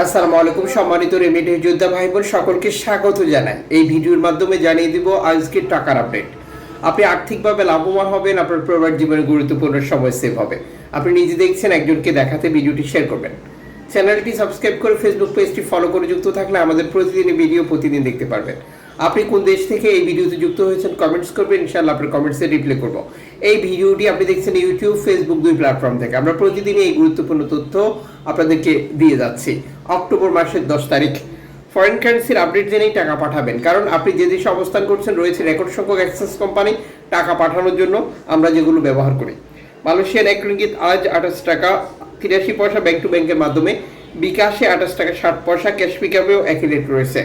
আসসালামু আলাইকুম, সম্মানিত রেমিডি যোদ্ধা ভাই বোন সকলকে স্বাগত জানাই। এই ভিডিওর মাধ্যমে জানিয়ে দিব আজকের টাকার আপডেট। আপনি আর্থিকভাবে লাভবান হবেন, আপনার পরিবার জীবনে গুরুত্বপূর্ণ সময় সেভ হবে। আপনি নিজে দেখছেন, একজনকে দেখাতে ভিডিওটি শেয়ার করবেন। চ্যানেলটি সাবস্ক্রাইব করে ফেসবুক পেজটি ফলো করে যুক্ত থাকলে আমাদের প্রতিদিনের ভিডিও প্রতিদিন দেখতে পারবেন। আপনি কোন দেশ থেকে এই ভিডিওতে যুক্ত হয়েছেন কমেন্টস করবেন, ইনশাআল্লাহ আপনার কমেন্টসে রিপ্লাই করব। এই ভিডিওটি আপনি দেখছেন ইউটিউব ফেসবুক দুই প্ল্যাটফর্ম থেকে। আমরা প্রতিদিন এই গুরুত্বপূর্ণ তথ্য আপনাদেরকে দিয়ে যাচ্ছি। অক্টোবর মাসের দশ তারিখ। ফরেন কারেন্সির আপডেট জেনেই টাকা পাঠাবেন। কারণ আপনি যে দেশে অবস্থান করছেন, রয়েছে রেকর্ড সংখ্যক অ্যাক্সেস কোম্পানি টাকা পাঠানোর জন্য আমরা যেগুলো ব্যবহার করি। মালয়েশিয়ান এক রিঙ্গিত আজ আঠাশ টাকা তিরাশি পয়সা ব্যাংক টু ব্যাংকের মাধ্যমে বিকাশে আঠাশ টাকা ষাট পয়সা ক্যাশ পিকআপেও একই রেট রয়েছে।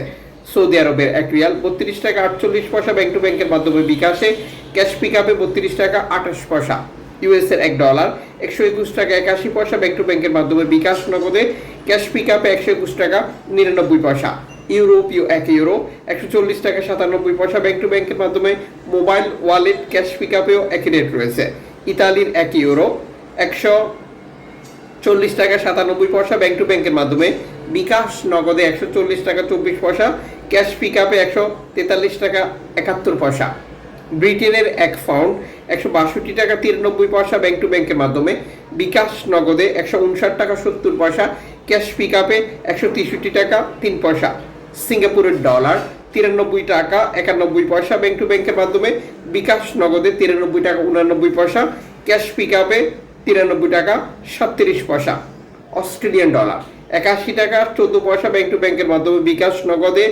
সৌদি আরবের এক রিয়াল, বত্রিশ টাকা আটচল্লিশ পয়সা ব্যাংক টু ব্যাংকের মাধ্যমে বিকাশে ক্যাশ পিকআপে বত্রিশ টাকা আঠাশ পয়সা। ইউএস এর এক ডলার একশো একুশ টাকা একাশি পয়সা ব্যাংক টু ব্যাংকের মাধ্যমে বিকাশ নগদে ক্যাশ পিক আপে একশো একুশ টাকা নিরানব্বই পয়সা। ইউরোপীয় এক ইউরো একশো চল্লিশ টাকা সাতানব্বই পয়সা ব্যাংক টু ব্যাংকের মাধ্যমে মোবাইল ওয়ালেট ক্যাশ পিকআপেও একই রেট রয়েছে। ইতালির এক ইউরো একশো চল্লিশ টাকা সাতানব্বই পয়সা ব্যাংক টু ব্যাংকের মাধ্যমে বিকাশ নগদে একশো চল্লিশ টাকা চব্বিশ পয়সা ক্যাশ পিক আপে একশো তেতাল্লিশ টাকা একাত্তর পয়সা। ব্রিটেনের এক পাউন্ড একশো বাষট্টি টাকা তিরানব্বই পয়সা ব্যাংক টু ব্যাংকের মাধ্যমে। বিকাশ নগদে একশো উনষাট টাকা সত্তর পয়সা। ক্যাশ পিক আপে একশো তেষট্টি টাকা তিন পয়সা। সিঙ্গাপুরের ডলার তিরানব্বই টাকা একানব্বই পয়সা ব্যাংক টু ব্যাংকের মাধ্যমে। বিকাশ নগদে তিরানব্বই টাকা উনানব্বই পয়সা। ক্যাশ পিক আপে তিরানব্বই টাকা সাতত্রিশ পয়সা। অস্ট্রেলিয়ান ডলার একাশি টাকা চোদ্দ পয়সা ব্যাংক টু ব্যাংকের মাধ্যমে বিকাশ নগদে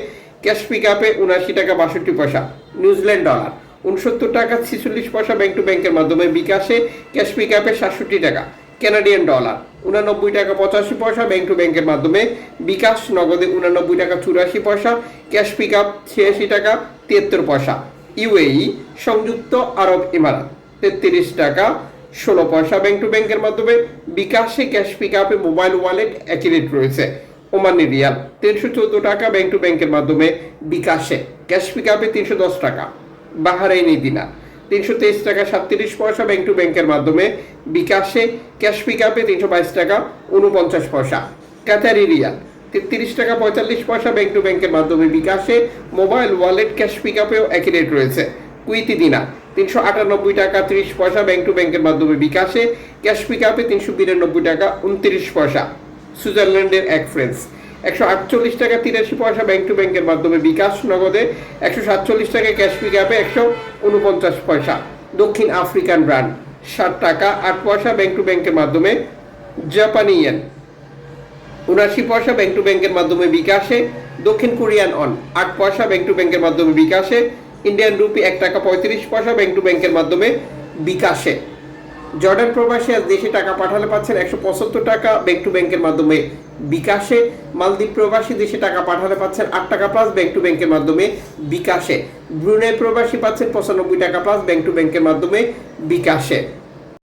ক্যাশ পিক আপে উনআশি টাকা বাষট্টি পয়সা, নিউজিল্যান্ড ডলার, উনসত্তর টাকা ছিচল্লিশ পয়সা ব্যাংক টু ব্যাংকের মাধ্যমে বিকাশে ক্যাশ পিক আপে সাতষট্টি টাকা কানাডিয়ান ডলার, উনানব্বই টাকা পঁচাশি পয়সা ব্যাংক টু ব্যাংকের মাধ্যমে বিকাশ, নগদে উনানব্বই টাকা চুরাশি পয়সা ক্যাশ পিক আপ ছিয়াশি টাকা তিয়াত্তর পয়সা, ইউএই, সংযুক্ত আরব ইমারাত, তেত্রিশ টাকা ষোলো পয়সা ব্যাংক টু ব্যাংকের মাধ্যমে বিকাশে ক্যাশ পিক আপে মোবাইল ওয়ালেট একই রেট রয়েছে। Omani riyal. তিনশো চোদ্দ টাকা ব্যাংক টু ব্যাংকের মাধ্যমে বিকাশে। ক্যাশ পিক আপে তিনশো দশ টাকা। বাহারাইনি দিনার তিনশো তেইশ টাকা সাতত্রিশ পয়সা ব্যাংক টু ব্যাংকের মাধ্যমে বিকাশে। ক্যাশ পিক আপে তিনশো বাইশ টাকা উনপঞ্চাশ পয়সা। Qatari riyal. তেত্রিশ টাকা পঁয়তাল্লিশ পয়সা ব্যাংক টু ব্যাংকের মাধ্যমে বিকাশে। মোবাইল ওয়ালেট ক্যাশ পিক আপেও একই রেট রয়েছে। কুইতি দিনা। তিনশো আটানব্বই টাকা ত্রিশ পয়সা ব্যাংক টু ব্যাংকের মাধ্যমে বিকাশে। ক্যাশ পিক আপে তিনশো বিরানব্বই টাকা উনত্রিশ পয়সা। সুইজারল্যান্ডের এক ফ্রেন্স একশো আটচল্লিশ টাকা তিরাশি পয়সা ব্যাংক টু ব্যাংকের মাধ্যমে বিকাশ নগদে, একশো সাতচল্লিশ টাকা ক্যাশ পিক আপে একশো উনপঞ্চাশ পয়সা। দক্ষিণ আফ্রিকান ব্র্যান্ড ষাট টাকা আট পয়সা ব্যাংক টু ব্যাংকের মাধ্যমে জাপানি ইয়েন উনাশি পয়সা ব্যাংক টু ব্যাংকের মাধ্যমে বিকাশে, দক্ষিণ কোরিয়ান অন আট পয়সা ব্যাংক টু ব্যাংকের মাধ্যমে বিকাশে, ইন্ডিয়ান রুপি এক টাকা পঁয়ত্রিশ পয়সা ব্যাংক টু ব্যাংকের মাধ্যমে বিকাশে। জর্ডান প্রবাসী আজ দেশে টাকা পাঠালে পাচ্ছেন একশো পঁচাত্তর টাকা ব্যাংক টু ব্যাংকের মাধ্যমে বিকাশে। মালদ্বীপ প্রবাসী দেশে টাকা পাঠালে পাচ্ছেন আট টাকা প্লাস ব্যাংক টু ব্যাংকের মাধ্যমে বিকাশে। ব্রুনে প্রবাসী পাচ্ছেন পঁচানব্বই টাকা প্লাস ব্যাংক টু ব্যাংকের মাধ্যমে বিকাশে।